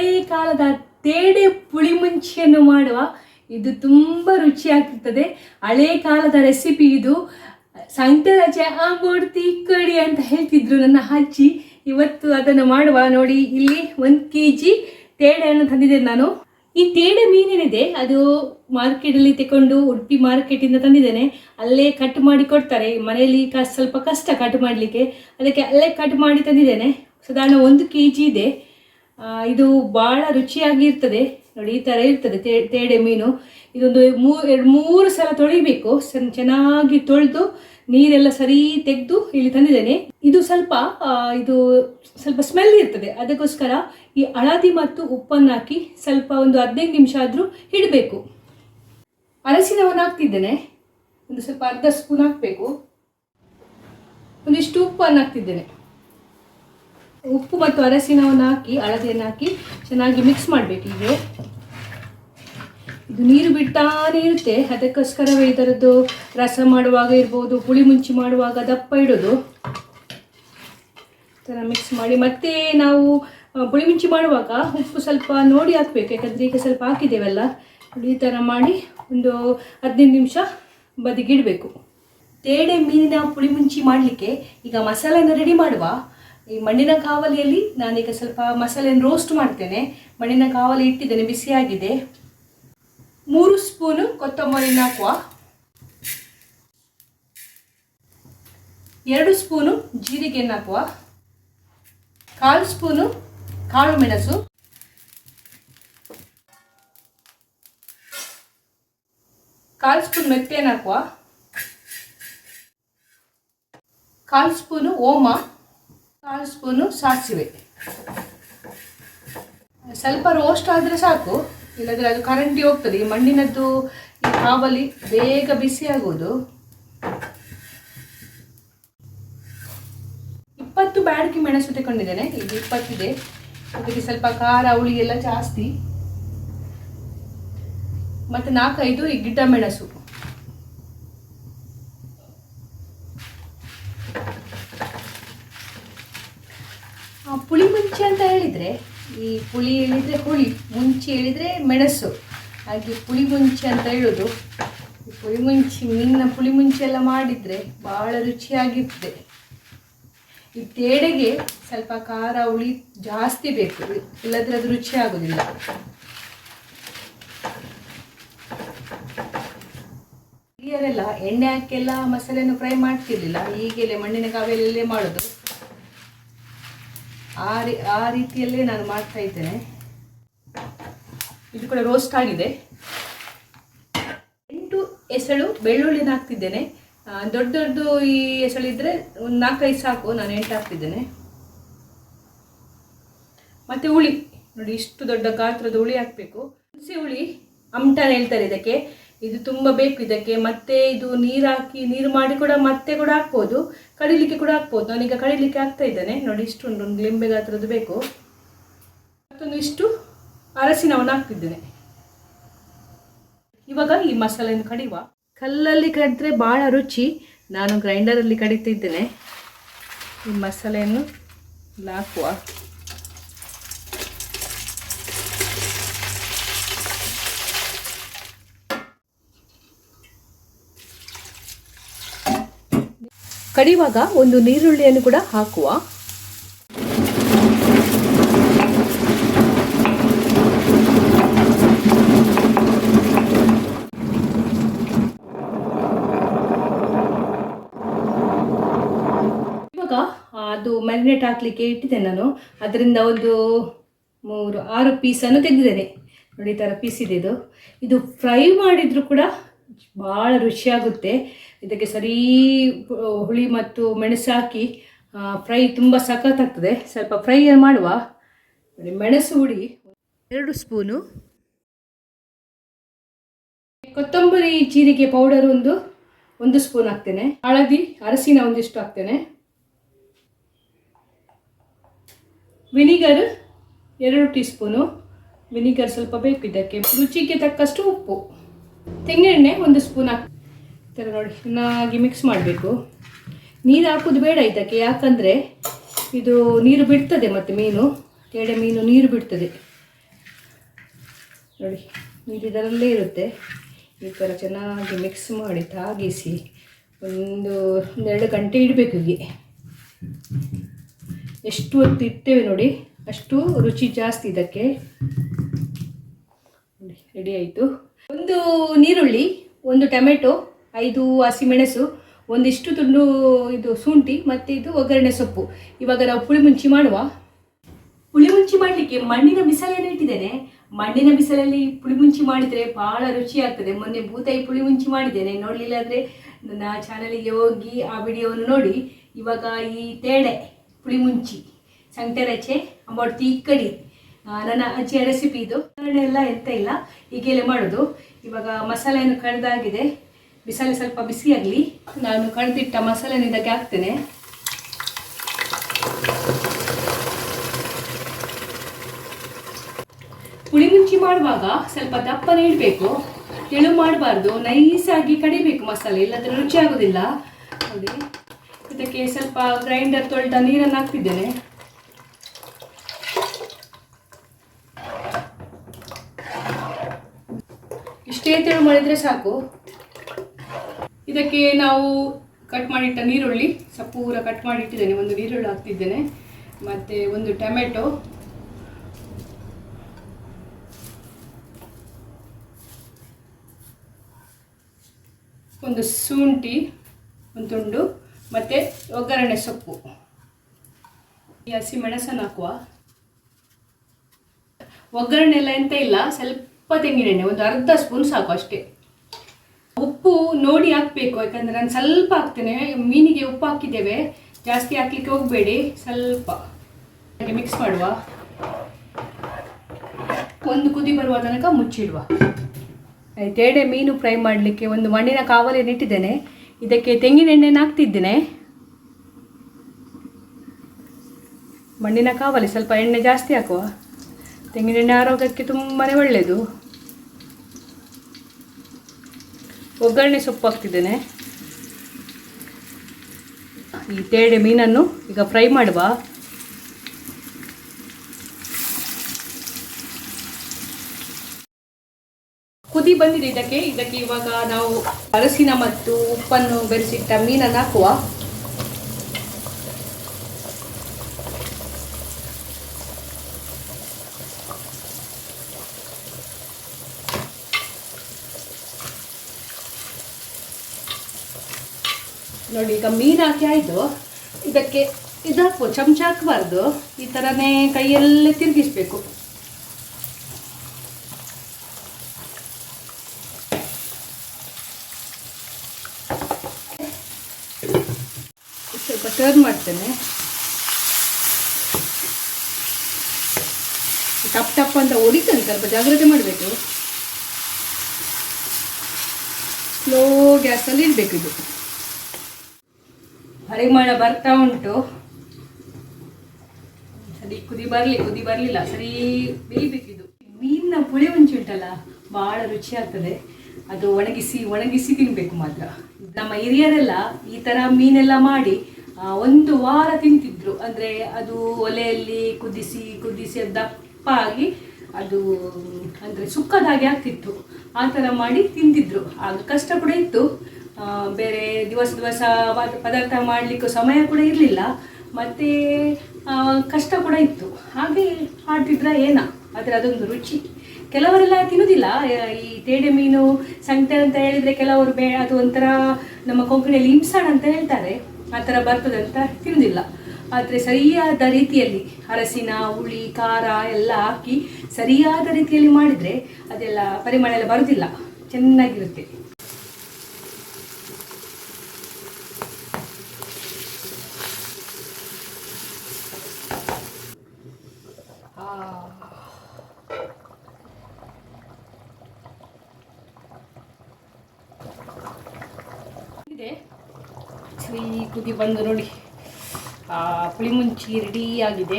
ಹಳೆಯ ಕಾಲದ ತೇಡೆ ಪುಳಿಮುಂಚಿಯನ್ನು ಮಾಡುವ, ಇದು ತುಂಬ ರುಚಿಯಾಗಿರ್ತದೆ. ಹಳೆ ಕಾಲದ ರೆಸಿಪಿ ಇದು. ಸಂತೆ ರಜೆ ಆಗ್ಬಿಡ್ತಿ ಕಡಿ ಅಂತ ಹೇಳ್ತಿದ್ರು ನನ್ನ ಅಜ್ಜಿ. ಇವತ್ತು ಅದನ್ನು ಮಾಡುವ ನೋಡಿ, ಇಲ್ಲಿ ಒಂದು ಕೆ ಜಿ ತೇಡೆಯನ್ನು ತಂದಿದ್ದೇನೆ ನಾನು. ಈ ತೇಡೆ ಮೀನೇನಿದೆ, ಅದು ಮಾರ್ಕೆಟಲ್ಲಿ ತಗೊಂಡು ಉಡುಪಿ ಮಾರ್ಕೆಟಿಂದ ತಂದಿದ್ದೇನೆ. ಅಲ್ಲೇ ಕಟ್ ಮಾಡಿ ಕೊಡ್ತಾರೆ. ಮನೆಯಲ್ಲಿ ಸ್ವಲ್ಪ ಕಷ್ಟ ಕಟ್ ಮಾಡಲಿಕ್ಕೆ. ಅದಕ್ಕೆ ಅಲ್ಲೇ ಕಟ್ ಮಾಡಿ ತಂದಿದ್ದೇನೆ. ಸಾಧಾರಣ ಒಂದು ಕೆ ಜಿ ಇದೆ. ಇದು ಭಾಳ ರುಚಿಯಾಗಿರ್ತದೆ. ನೋಡಿ, ಈ ಥರ ಇರ್ತದೆ ತೇಡೆ ಮೀನು. ಇದೊಂದು ಮೂ, ಎರಡು ಮೂರು ಸಲ ತೊಳಿಬೇಕು. ಚೆನ್ನಾಗಿ ತೊಳೆದು ನೀರೆಲ್ಲ ಸರಿ ತೆಗೆದು ಇಲ್ಲಿ ತಂದಿದ್ದೇನೆ. ಇದು ಸ್ವಲ್ಪ ಇದು ಸ್ವಲ್ಪ ಸ್ಮೆಲ್ ಇರ್ತದೆ. ಅದಕ್ಕೋಸ್ಕರ ಈ ಹಳದಿ ಮತ್ತು ಉಪ್ಪನ್ನು ಹಾಕಿ ಸ್ವಲ್ಪ ಒಂದು ಹದಿನೈದು ನಿಮಿಷ ಆದರೂ ಇಡಬೇಕು. ಅರಸಿನವನ್ನು ಹಾಕ್ತಿದ್ದೇನೆ. ಒಂದು ಸ್ವಲ್ಪ ಅರ್ಧ ಸ್ಪೂನ್ ಹಾಕಬೇಕು. ಒಂದಿಷ್ಟು ಉಪ್ಪನ್ನು ಹಾಕ್ತಿದ್ದೇನೆ. ಉಪ್ಪು ಮತ್ತು ಅರಸಿನವನ್ನು ಹಾಕಿ, ಹಳದಿಯನ್ನು ಹಾಕಿ ಚೆನ್ನಾಗಿ ಮಿಕ್ಸ್ ಮಾಡಬೇಕು ಹೀಗೆ. ಇದು ನೀರು ಬಿಟ್ಟಾನೆ ಇರುತ್ತೆ. ಅದಕ್ಕೋಸ್ಕರವೇ ಇದರದ್ದು ರಸ ಮಾಡುವಾಗ ಇರ್ಬೋದು ಹುಳಿ ಮುಂಚಿ ಮಾಡುವಾಗ ದಪ್ಪ ಇಡೋದು. ಥರ ಮಿಕ್ಸ್ ಮಾಡಿ. ಮತ್ತೆ ನಾವು ಹುಳಿ ಮುಂಚಿ ಮಾಡುವಾಗ ಉಪ್ಪು ಸ್ವಲ್ಪ ನೋಡಿ ಹಾಕಬೇಕು. ಯಾಕಂದರೆ ಈಗ ಸ್ವಲ್ಪ ಹಾಕಿದ್ದೇವಲ್ಲ. ಈ ಥರ ಮಾಡಿ ಒಂದು ಹದಿನೈದು ನಿಮಿಷ ಬದಿಗಿಡಬೇಕು. ತೇಡೆ ಮೀನಿನ ಪುಳಿ ಮುಂಚಿ ಮಾಡಲಿಕ್ಕೆ ಈಗ ಮಸಾಲೆನ ರೆಡಿ ಮಾಡುವ. ಈ ಮಣ್ಣಿನ ಕಾವಲಿಯಲ್ಲಿ ನಾನೀಗ ಸ್ವಲ್ಪ ಮಸಾಲೆಯನ್ನು ರೋಸ್ಟ್ ಮಾಡ್ತೇನೆ. ಮಣ್ಣಿನ ಕಾವಲಿ ಇಟ್ಟಿದ್ದೇನೆ, ಬಿಸಿಯಾಗಿದೆ. ಮೂರು ಸ್ಪೂನು ಕೊತ್ತಂಬರಿನ ಹಾಕುವ ಎರಡು ಸ್ಪೂನು ಜೀರಿಗೆ ಹಾಕುವ ಕಾಲು ಸ್ಪೂನು ಕಾಳು ಮೆಣಸು. ಕಾಲು ಸ್ಪೂನ್ ಮೆತ್ತೆ ಹಾಕುವ ಕಾಲು ಸ್ಪೂನು ಓಮ. ಕಾಲು ಸ್ಪೂನು ಸಾಸಿವೆ. ಸ್ವಲ್ಪ ರೋಸ್ಟ್ ಆದರೆ ಸಾಕು, ಇಲ್ಲದ್ರೆ ಅದು ಕರೆಂಟಿ ಹೋಗ್ತದೆ. ಈ ಮಣ್ಣಿನದ್ದು ಈ ಕಾವಲಿ ಬೇಗ ಬಿಸಿ ಆಗೋದು. ಇಪ್ಪತ್ತು ಬ್ಯಾಡಗಿ ಮೆಣಸು ತಗೊಂಡಿದ್ದೇನೆ ಈಗ ಇಪ್ಪತ್ತಿದೆ. ಅದಕ್ಕೆ ಸ್ವಲ್ಪ ಖಾರ, ಹುಳಿ ಎಲ್ಲ ಜಾಸ್ತಿ. ಮತ್ತು ನಾಲ್ಕೈದು ಈ ಗಿಡ್ಡ ಮೆಣಸು. ಪುಳಿ ಮುಂಚೆ ಅಂತ ಹೇಳಿದರೆ, ಈ ಪುಳಿ ಹೇಳಿದರೆ ಹುಳಿ, ಮುಂಚೆ ಹೇಳಿದರೆ ಮೆಣಸು. ಹಾಗೆ ಪುಳಿ ಮುಂಚೆ ಅಂತ ಹೇಳೋದು ಪುಳಿ ಮುಂಚಿ ಮೀನಿನ ಪುಳಿ ಮುಂಚೆ ಎಲ್ಲ ಮಾಡಿದರೆ ಭಾಳ ರುಚಿಯಾಗಿರ್ತದೆ. ಈ ತೇಡೆಗೆ ಸ್ವಲ್ಪ ಖಾರ, ಹುಳಿ ಜಾಸ್ತಿ ಬೇಕು, ಇಲ್ಲದ್ರೆ ಅದು ರುಚಿ ಆಗೋದಿಲ್ಲ. ಹಿರಿಯರೆಲ್ಲ ಎಣ್ಣೆ ಹಾಕೆಲ್ಲ ಮಸಾಲೆಯನ್ನು ಫ್ರೈ ಮಾಡ್ತಿರ್ಲಿಲ್ಲ, ಈಗೆಲ್ಲ ಮಣ್ಣಿನ ಕಾವೆಯಲ್ಲೇ ಮಾಡೋದು. ಆ ರೀ, ಆ ರೀತಿಯಲ್ಲೇ ನಾನು ಮಾಡ್ತಾ ಇದ್ದೇನೆ. ಇದು ಕೂಡ ರೋಸ್ಟ್ ಆಗಿದೆ. ಎಂಟು ಎಸಳು ಬೆಳ್ಳುಳ್ಳಿನ ಹಾಕ್ತಿದ್ದೇನೆ. ದೊಡ್ಡ ದೊಡ್ಡದು ಈ ಎಸಳಿದ್ರೆ ಒಂದು ನಾಲ್ಕೈದು ಸಾಕು, ನಾನು ಎಂಟು ಹಾಕ್ತಿದ್ದೇನೆ. ಮತ್ತೆ ಹುಳಿ. ನೋಡಿ, ಇಷ್ಟು ದೊಡ್ಡ ಗಾತ್ರದ ಹುಳಿ ಹಾಕಬೇಕು. ಹುಣಸೆ ಹುಳಿ, ಅಮ್ಟಾನ್ ಹೇಳ್ತಾರೆ ಇದಕ್ಕೆ. ಇದು ತುಂಬ ಬೇಕು ಇದಕ್ಕೆ. ಮತ್ತೆ ಇದು ನೀರು ಹಾಕಿ, ನೀರು ಮಾಡಿ ಕೂಡ ಮತ್ತೆ ಕೂಡ ಹಾಕ್ಬೋದು. ಕಡಿಲಿಕ್ಕೆ ಕೂಡ ಹಾಕ್ಬೋದು. ನಾನೀಗ ಕಡಿಲಿಕ್ಕೆ ಹಾಕ್ತಾ ಇದ್ದೇನೆ. ನೋಡಿ ಇಷ್ಟು ಒಂದು ಒಂದು ಲಿಂಬೆ ಗಾತ್ರದ್ದು ಬೇಕು. ಮತ್ತೊಂದು ಇಷ್ಟು ಅರಸಿನವನ್ನು ಹಾಕ್ತಿದ್ದೇನೆ. ಇವಾಗ ಈ ಮಸಾಲೆಯನ್ನು ಕಡಿಯುವ. ಕಲ್ಲಲ್ಲಿ ಕಡಿದ್ರೆ ಭಾಳ ರುಚಿ. ನಾನು ಗ್ರೈಂಡರಲ್ಲಿ ಕಡಿತಿದ್ದೇನೆ. ಈ ಮಸಾಲೆಯನ್ನು ಹಾಕುವ. ಕಡಿಯುವಾಗ ಒಂದು ನೀರುಳ್ಳಿಯನ್ನು ಕೂಡ ಹಾಕುವ. ಇವಾಗ ಅದು ಮ್ಯಾರಿನೇಟ್ ಹಾಕ್ಲಿಕ್ಕೆ ಇಟ್ಟಿದ್ದೇನೆ ನಾನು. ಅದರಿಂದ ಒಂದು ಮೂರು, ಆರು ಪೀಸನ್ನು ತೆಗೆದಿದ್ದೇನೆ. ನೋಡಿ ಈ ಥರ ಪೀಸ್ ಇದೆ ಇದು. ಇದು ಫ್ರೈ ಮಾಡಿದರೂ ಕೂಡ ಭಾಳ ರುಚಿಯಾಗುತ್ತೆ. ಇದಕ್ಕೆ ಸರಿ ಹುಳಿ ಮತ್ತು ಮೆಣಸು ಹಾಕಿ ಫ್ರೈ ತುಂಬ ಸಖತ್ತಾಗ್ತದೆ. ಸ್ವಲ್ಪ ಫ್ರೈ ಮಾಡುವ? ಮೆಣಸು ಹುಡಿ, ಎರಡು ಸ್ಪೂನು. ಕೊತ್ತಂಬರಿ ಜೀರಿಗೆ ಪೌಡರ್ ಒಂದು ಒಂದು ಸ್ಪೂನ್ ಹಾಕ್ತೇನೆ. ಹಳದಿ, ಅರಸಿನ ಒಂದಿಷ್ಟು ಹಾಕ್ತೇನೆ. ವಿನಿಗರ್ ಎರಡು ಟೀ ಸ್ಪೂನು ವಿನಿಗರ್ ಸ್ವಲ್ಪ ಬೇಕು ಇದಕ್ಕೆ. ರುಚಿಗೆ ತಕ್ಕಷ್ಟು ಉಪ್ಪು. ತೆಂಗಿನೆಣ್ಣೆ ಒಂದು ಸ್ಪೂನ್ ಹಾಕಿ ಈ ನೋಡಿ, ಚೆನ್ನಾಗಿ ಮಿಕ್ಸ್ ಮಾಡಬೇಕು. ನೀರು ಹಾಕೋದು ಬೇಡ ಇದಕ್ಕೆ, ಯಾಕಂದರೆ ಇದು ನೀರು ಬಿಡ್ತದೆ ಮತ್ತು ಮೀನು ಕೆಡೆ ಮೀನು ನೀರು ಬಿಡ್ತದೆ. ನೋಡಿ, ನೀರು ಇದರಲ್ಲೇ ಇರುತ್ತೆ. ಈ ಥರ ಚೆನ್ನಾಗಿ ಮಿಕ್ಸ್ ಮಾಡಿ ತಾಗಿಸಿ ಒಂದು ಒಂದೆರಡು ಗಂಟೆ ಇಡಬೇಕು ಹೀಗೆ. ಎಷ್ಟು ಹೊತ್ತು ಇಡ್ತೇವೆ ನೋಡಿ, ಅಷ್ಟು ರುಚಿ ಜಾಸ್ತಿ ಇದಕ್ಕೆ. ರೆಡಿ ಆಯಿತು. ಒಂದು ನೀರುಳ್ಳಿ ಒಂದು ಟೊಮೆಟೊ ಐದು ಹಸಿಮೆಣಸು ಒಂದಿಷ್ಟು ತುಂಡು ಇದು ಶುಂಠಿ ಮತ್ತು ಇದು ಒಗ್ಗರಣೆ ಸೊಪ್ಪು. ಇವಾಗ ನಾವು ಪುಳಿ ಮುಂಚಿ ಮಾಡುವ. ಪುಳಿ ಮುಂಚಿ ಮಾಡಲಿಕ್ಕೆ ಮಣ್ಣಿನ ಬಿಸಿಲೇನು ಇಟ್ಟಿದ್ದೇನೆ? ಮಣ್ಣಿನ ಬಿಸಿಲಲ್ಲಿ ಪುಳಿ ಮುಂಚಿ ಮಾಡಿದರೆ ಭಾಳ ರುಚಿ ಆಗ್ತದೆ. ಮೊನ್ನೆ ಭೂತಾಯಿ ಪುಳಿ ಮುಂಚಿ ಮಾಡಿದ್ದೇನೆ. ನೋಡಲಿಲ್ಲ ಅಂದರೆ ನನ್ನ ಚಾನಲಿಗೆ ಹೋಗಿ ಆ ವಿಡಿಯೋವನ್ನು ನೋಡಿ. ಇವಾಗ ಈ ತೇಡೆ ಪುಳಿ ಮುಂಚಿ. ಸಂಕ್ಟರಚೆ ರಚೆ ಅಂಬಡ್ತಿ ಆ, ನನ್ನ ಅಜ್ಜಿಯ ರೆಸಿಪಿ ಇದು. ಎಲ್ಲ ಎಂತ ಇಲ್ಲ ಹೀಗೆಲ್ಲ ಮಾಡೋದು. ಇವಾಗ ಮಸಾಲೆಯನ್ನು ಕಡ್ದಾಗಿದೆ. ಬಿಸಾಲೆ ಸ್ವಲ್ಪ ಬಿಸಿಯಾಗಲಿ, ನಾನು ಕಡ್ದಿಟ್ಟ ಮಸಾಲೆನ ಇದಕ್ಕೆ ಹಾಕ್ತೇನೆ. ಪುಳಿ ಮುಂಚಿ ಮಾಡುವಾಗ ಸ್ವಲ್ಪ ದಪ್ಪನೇ ಇಡಬೇಕು. ತೆಳು ಮಾಡಬಾರ್ದು, ನೈಸಾಗಿ ಕಡಿಬೇಕು ಮಸಾಲೆ, ಇಲ್ಲದ್ರೆ ರುಚಿ ಆಗೋದಿಲ್ಲ ನೋಡಿ, ಇದಕ್ಕೆ ಸ್ವಲ್ಪ ಗ್ರೈಂಡರ್ ತೊಳೆದ ನೀರನ್ನು ಹಾಕ್ತಿದ್ದೇನೆ. ಇಷ್ಟೇ ತೆಳು ಮಾಡಿದರೆ ಸಾಕು. ಇದಕ್ಕೆ ನಾವು ಕಟ್ ಮಾಡಿಟ್ಟ ನೀರುಳ್ಳಿ ಸ್ವಲ್ಪ ಪೂರ ಕಟ್ ಮಾಡಿ ಇಟ್ಟಿದ್ದೇನೆ ಒಂದು ನೀರುಳ್ಳಿ ಹಾಕ್ತಿದ್ದೇನೆ. ಮತ್ತು ಒಂದು ಟೊಮೆಟೊ. ಒಂದು ಶುಂಠಿ, ಒಂದು ತುಂಡು, ಮತ್ತು ಒಗ್ಗರಣೆ ಸೊಪ್ಪು. ಈ ಹಸಿ ಮೆಣಸನ್ನು ಹಾಕುವ. ಒಗ್ಗರಣೆ ಎಲ್ಲ ಎಂತ ಇಲ್ಲ, ಸ್ವಲ್ಪ ತೆಂಗಿನೆಣ್ಣೆ ಒಂದು ಅರ್ಧ ಸ್ಪೂನ್ ಸಾಕು ಅಷ್ಟೇ. ಉಪ್ಪು ನೋಡಿ ಹಾಕಬೇಕು, ಯಾಕಂದರೆ ನಾನು ಸ್ವಲ್ಪ ಹಾಕ್ತೇನೆ. ಮೀನಿಗೆ ಉಪ್ಪು ಹಾಕಿದ್ದೇವೆ. ಜಾಸ್ತಿ ಹಾಕ್ಲಿಕ್ಕೆ ಹೋಗಬೇಡಿ, ಸ್ವಲ್ಪ. ಮಿಕ್ಸ್ ಮಾಡುವ. ಒಂದು ಕುದಿ ಬರುವ ತನಕ ಮುಚ್ಚಿಡುವ. ತೇಡೆ ಮೀನು ಫ್ರೈ ಮಾಡಲಿಕ್ಕೆ ಒಂದು ಮಣ್ಣಿನ ಕಾವಲಿಯನ್ನು ಇಟ್ಟಿದ್ದೇನೆ. ಇದಕ್ಕೆ ತೆಂಗಿನೆಣ್ಣೆನ ಹಾಕ್ತಿದ್ದೇನೆ. ಮಣ್ಣಿನ ಕಾವಲಿ, ಸ್ವಲ್ಪ ಎಣ್ಣೆ ಜಾಸ್ತಿ ಹಾಕುವ. ತೆಂಗಿನೆಣ್ಣೆ ಆರೋಗ್ಯಕ್ಕೆ ತುಂಬಾ ಒಳ್ಳೆಯದು ಒಗ್ಗರಣೆ ಸೊಪ್ಪು ಹಾಕ್ತಿದ್ದೇನೆ. ಈ ತೇಡೆ ಮೀನನ್ನು ಈಗ ಫ್ರೈ ಮಾಡುವ. ಕುದಿ ಬಂದಿದೆ ಇದಕ್ಕೆ. ಇದಕ್ಕೆ ಇವಾಗ ನಾವು ಅರಸಿನ ಮತ್ತು ಉಪ್ಪನ್ನು ಬೆರೆಸಿಟ್ಟ ಮೀನನ್ನು ಹಾಕುವ ನೋಡಿ ಈಗ ಮೀನು ಹಾಕಿ ಆಯಿತು. ಇದಕ್ಕೆ ಇದಾಕು ಚಮಚ ಹಾಕಬಾರ್ದು. ಈ ಥರನೇ ಕೈಯಲ್ಲೇ ತಿರುಗಿಸ್ಬೇಕು. ಸ್ವಲ್ಪ ಟರ್ನ್ ಮಾಡ್ತೇನೆ. ಟಪ್ ಟಪ್ ಅಂತ ಹೊಡಿತೇನೆ ಸ್ವಲ್ಪ ಜಾಗ್ರತೆ ಮಾಡಬೇಕು. ಸ್ಲೋ ಗ್ಯಾಸಲ್ಲಿ ಇಡಬೇಕು ಇದು. ಪರಿಮಳ ಬರ್ತಾ ಉಂಟು. ಸರಿ, ಕುದಿ ಬರಲಿ, ಕುದಿ ಬರಲಿಲ್ಲ. ಸರಿ, ಬೇಯಬೇಕಿದು. ಮೀನಿನ ಪುಳಿ ಮುಂಚೆ ಉಂಟಲ್ಲ ಭಾಳ ರುಚಿ ಆಗ್ತದೆ ಅದು ಒಣಗಿಸಿ ಒಣಗಿಸಿ ತಿನ್ನಬೇಕು ಮಾತ್ರ. ನಮ್ಮ ಹಿರಿಯರೆಲ್ಲ ಈ ಥರ ಮೀನೆಲ್ಲ ಮಾಡಿ ಒಂದು ವಾರ ತಿಂತಿದ್ರು. ಅಂದರೆ ಅದು ಒಲೆಯಲ್ಲಿ ಕುದಿಸಿ ಕುದಿಸಿ ದಪ್ಪ ಆಗಿ ಅದು, ಅಂದರೆ ಸುಕ್ಕದಾಗಿ ಆಗ್ತಿತ್ತು. ಆ ಥರ ಮಾಡಿ ತಿಂತಿದ್ರು. ಆಗ ಕಷ್ಟ ಕೂಡ ಇತ್ತು. ಬೇರೆ ದಿವಸ ದಿವಸ ಪದ- ಪದಾರ್ಥ ಮಾಡಲಿಕ್ಕೂ ಸಮಯ ಕೂಡ ಇರಲಿಲ್ಲ. ಮತ್ತು ಕಷ್ಟ ಕೂಡ ಇತ್ತು. ಹಾಗೆ ಮಾಡ್ತಿದ್ರೆ ಏನ? ಆದರೆ ಅದೊಂದು ರುಚಿ. ಕೆಲವರೆಲ್ಲ ತಿನ್ನೋದಿಲ್ಲ. ಈ ತೇಡೆ ಮೀನು ಸಂಕಟ ಅಂತ ಹೇಳಿದರೆ ಕೆಲವರು ಬೇ, ಅದು ಒಂಥರ ನಮ್ಮ ಕೊಂಕಣಿಯಲ್ಲಿ ಹಿಂಸಾಣ ಅಂತ ಹೇಳ್ತಾರೆ. ಆ ಥರ ಬರ್ತದಂತ ಅಂತ ತಿನ್ನುವುದಿಲ್ಲ ಆದರೆ ಸರಿಯಾದ ರೀತಿಯಲ್ಲಿ ಅರಸಿನ, ಹುಳಿ, ಖಾರ ಎಲ್ಲ ಹಾಕಿ ಸರಿಯಾದ ರೀತಿಯಲ್ಲಿ ಮಾಡಿದರೆ ಅದೆಲ್ಲ ಪರಿಮಳ ಎಲ್ಲ ಬರೋದಿಲ್ಲ. ಚೆನ್ನಾಗಿರುತ್ತೆ ಇದೆ ಸರಿ ಕುದಿ ಬಂದು ನೋಡಿ. ಆ, ಪುಳಿ ಮುಂಚಿ ರೆಡಿ ಆಗಿದೆ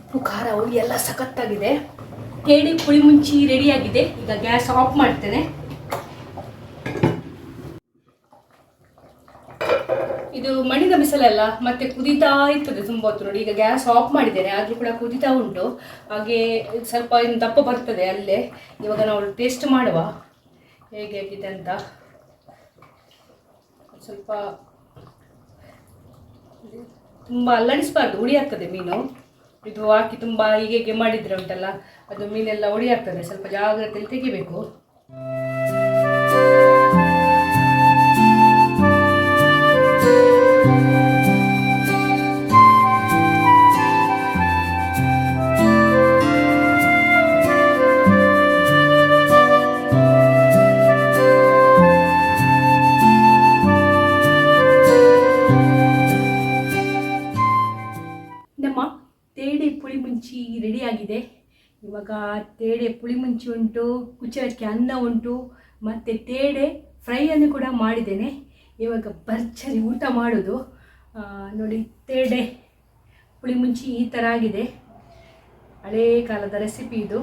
ಉಪ್ಪು, ಖಾರ ಎಲ್ಲ ಸಖತ್ತಾಗಿದೆ. ಕೇಳಿ ಪುಳಿ ಮುಂಚಿ ರೆಡಿಯಾಗಿದೆ. ಈಗ ಗ್ಯಾಸ್ ಆಫ್ ಮಾಡ್ತೇನೆ ಇದು ಬಿಸಿಲಲ್ಲ ಮತ್ತೆ ಕುದಿತಾ ಇರ್ತದೆ ತುಂಬ ಹೊತ್ತು ನೋಡಿ. ಈಗ ಗ್ಯಾಸ್ ಆಫ್ ಮಾಡಿದ್ದೇನೆ, ಆದರೂ ಕೂಡ ಕುದಿತಾ ಉಂಟು. ಹಾಗೆ ಸ್ವಲ್ಪ ಇನ್ನು ದಪ್ಪ ಬರ್ತದೆ ಅಲ್ಲೇ. ಇವಾಗ ನಾವು ಟೇಸ್ಟ್ ಮಾಡುವ. ಹೇಗೆ ಆಗಿದೆ ಅಂತ. ಸ್ವಲ್ಪ ತುಂಬ ಅಲ್ಲಣಿಸ್ಬಾರ್ದು ಹುಳಿ ಆಗ್ತದೆ ಮೀನು. ಇದು ಹಾಕಿ ತುಂಬ ಹೀಗೆ ಮಾಡಿದ್ರೆ ಉಂಟಲ್ಲ, ಅದು ಮೀನೆಲ್ಲ ಹುಳಿ ಆಗ್ತದೆ ಸ್ವಲ್ಪ ಜಾಗ್ರತೆಯಲ್ಲಿ ತೆಗಿಬೇಕು. ತೇಡೆ ಪುಳಿಮುಂಚಿ ಉಂಟು, ಕುಚ್ಚಲಕ್ಕಿ ಅನ್ನ ಉಂಟು, ಮತ್ತು ತೇಡೆ ಫ್ರೈಯನ್ನು ಕೂಡ ಮಾಡಿದ್ದೇನೆ. ಇವಾಗ ಭರ್ಜರಿ ಊಟ ಮಾಡೋದು. ನೋಡಿ ತೇಡೆ ಪುಳಿಮುಂಚಿ ಈ ಥರ ಆಗಿದೆ. ಹಳೇ ಕಾಲದ ರೆಸಿಪಿ ಇದು.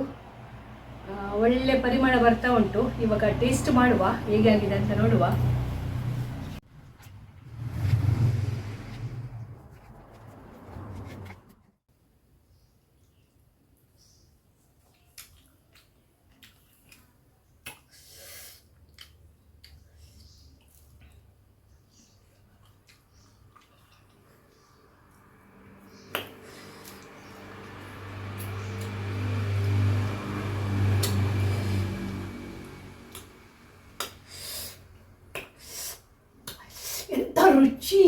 ಒಳ್ಳೆ ಪರಿಮಳ ಬರ್ತಾ ಉಂಟು. ಇವಾಗ ಟೇಸ್ಟ್ ಮಾಡುವ, ಹೇಗೆ ಆಗಿದೆ ಅಂತ ನೋಡುವ ಎಂಥ ರುಚಿ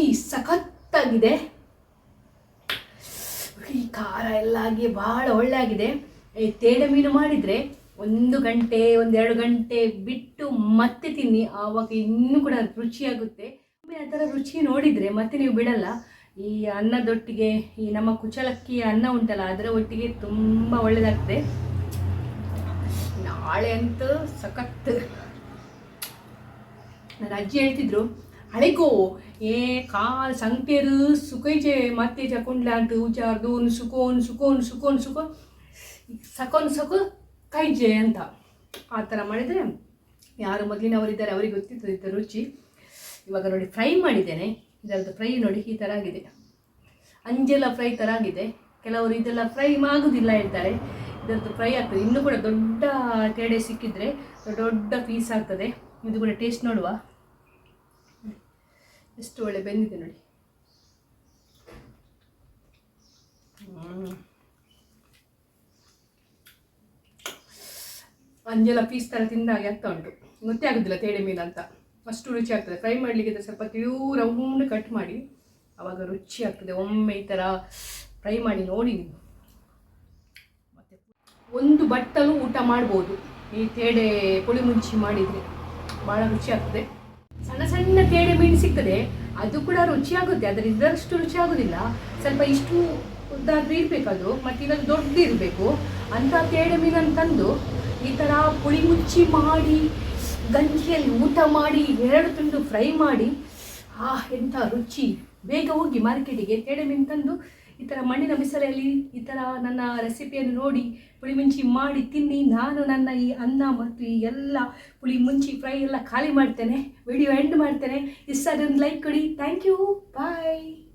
ಸಖತ್ತಾಗಿದೆ ಈ ಖಾರ ಎಲ್ಲ ಆಗಿ ಬಹಳ ಒಳ್ಳೆ ಆಗಿದೆ ಈ ತೇಡೆ ಮೀನು ಮಾಡಿದರೆ ಒಂದು ಗಂಟೆ, ಒಂದೆರಡು ಗಂಟೆ ಬಿಟ್ಟು ಮತ್ತೆ ತಿನ್ನಿ. ಆವಾಗ ಇನ್ನೂ ಕೂಡ ರುಚಿಯಾಗುತ್ತೆ. ಆ ಅದರ ರುಚಿ ನೋಡಿದರೆ ಮತ್ತೆ ನೀವು ಬಿಡಲ್ಲ. ಈ ಅನ್ನದೊಟ್ಟಿಗೆ, ಈ ನಮ್ಮ ಕುಚಲಕ್ಕಿಯ ಅನ್ನ ಉಂಟಲ್ಲ, ಅದರ ಒಟ್ಟಿಗೆ ತುಂಬ ಒಳ್ಳೆಯದಾಗ್ತದೆ ನಾಳೆ ಅಂತೂ ಸಖತ್ ನನ್ನ ಅಜ್ಜಿ ಹೇಳ್ತಿದ್ರು. ಹಳೆಗೋ ಏ ಕಾಲ್ ಸಂಕೇರು ಸುಖೈಜೆ ಮತ್ತೆ ಜಕೊಂಡ್ಲ ಅಂತ दोन ದೋನ್ ಸುಕೋನ್ ಸುಕೋನ್ ಸುಕೋನ್ ಸುಕೋನ್ ಸಕೋನ್ ಸಕು. ಕೈಜೆ ಅಂತ. ಆ ಥರ ಮಾಡಿದರೆ ಯಾರು ಮೊದಲಿನವರಿದ್ದಾರೆ ಅವರಿಗೆ ಗೊತ್ತಿತ್ತು ಇದರ ರುಚಿ. ಇವಾಗ ನೋಡಿ, ಫ್ರೈ ಮಾಡಿದ್ದೇನೆ. ಇದರದ್ದು ಫ್ರೈ ನೋಡಿ, ಈ ಥರ ಆಗಿದೆ. ಅಂಜೆಲ್ಲ ಫ್ರೈ ಥರ ಆಗಿದೆ. ಕೆಲವರು ಇದೆಲ್ಲ ಫ್ರೈ ಆಗೋದಿಲ್ಲ ಹೇಳ್ತಾರೆ. ಇದರದ್ದು ಫ್ರೈ ಆಗ್ತದೆ. ಇನ್ನೂ ಕೂಡ ದೊಡ್ಡ ತೇಡೆ ಸಿಕ್ಕಿದ್ರೆ ದೊಡ್ಡ ಪೀಸ್ ಆಗ್ತದೆ. ಇದು ಕೂಡ ಟೇಸ್ಟ್ ನೋಡುವ. ಎಷ್ಟು ಒಳ್ಳೆ ಬೆಂದಿದೆ ನೋಡಿ. ಅಂಜೆಲ್ಲ ಪೀಸ್ ಥರ ತಿಂದಾಗೆ ಆಗ್ತಾ ಉಂಟು. ಗೊತ್ತೇ ಆಗೋದಿಲ್ಲ ತೇಡೆ ಮೀನು ಅಂತ. ಅಷ್ಟು ರುಚಿ ಆಗ್ತದೆ. ಫ್ರೈ ಮಾಡಲಿಕ್ಕೆ ಸ್ವಲ್ಪ ತಿಳೂ ರೌಂಡ್ ಕಟ್ ಮಾಡಿ. ಆವಾಗ ರುಚಿ ಆಗ್ತದೆ. ಒಮ್ಮೆ ಈ ಥರ ಫ್ರೈ ಮಾಡಿ ನೋಡಿ ನೀವು. ಮತ್ತೆ ಒಂದು ಬಟ್ಟಲು ಊಟ ಮಾಡ್ಬೋದು. ಈ ತೇಡೆ ಪುಳಿ ಮುಂಚಿ ಮಾಡಿದರೆ. ಭಾಳ ರುಚಿ ಆಗ್ತದೆ. ಸಣ್ಣ ಸಣ್ಣ ತೇಡೆ ಮೀನು ಸಿಗ್ತದೆ, ಅದು ಕೂಡ ರುಚಿ ಆಗುತ್ತೆ ಆದರೆ ಇದರಷ್ಟು ರುಚಿ ಆಗೋದಿಲ್ಲ. ಸ್ವಲ್ಪ ಇಷ್ಟು ಉದ್ದಾದ್ರೂ ಅದು, ಮತ್ತು ಇನ್ನೊಂದು ದೊಡ್ಡದು ಇರಬೇಕು. ಅಂಥ ತೇಡೆ ಮೀನನ್ನು ತಂದು ಈ ಥರ ಪುಳಿ ಮುಚ್ಚಿ ಮಾಡಿ, ಗಂಜಿಯಲ್ಲಿ ಊಟ ಮಾಡಿ, ಎರಡು ತುಂಡು ಫ್ರೈ ಮಾಡಿ ಆ ಎಂಥ ರುಚಿ. ಬೇಗ ಹೋಗಿ ಮಾರ್ಕೆಟಿಗೆ ತೇಡೆ ಮೀನು ತಂದು ಈ ಥರ ಮಣ್ಣಿನ ಬಿಸಿಲಲ್ಲಿ ಈ ಥರ ನನ್ನ ರೆಸಿಪಿಯನ್ನು ನೋಡಿ ಪುಳಿ ಮುಂಚಿ ಮಾಡಿ ತಿನ್ನಿ. ನಾನು ನನ್ನ ಈ ಅನ್ನ ಮತ್ತು ಈ ಎಲ್ಲ ಪುಳಿ ಮುಂಚಿ ಫ್ರೈ ಎಲ್ಲ ಖಾಲಿ ಮಾಡ್ತೇನೆ. ವಿಡಿಯೋ ಎಂಡ್ ಮಾಡ್ತೇನೆ. ಇಷ್ಟ ಒಂದು ಲೈಕ್ ಕೊಡಿ. Thank you bye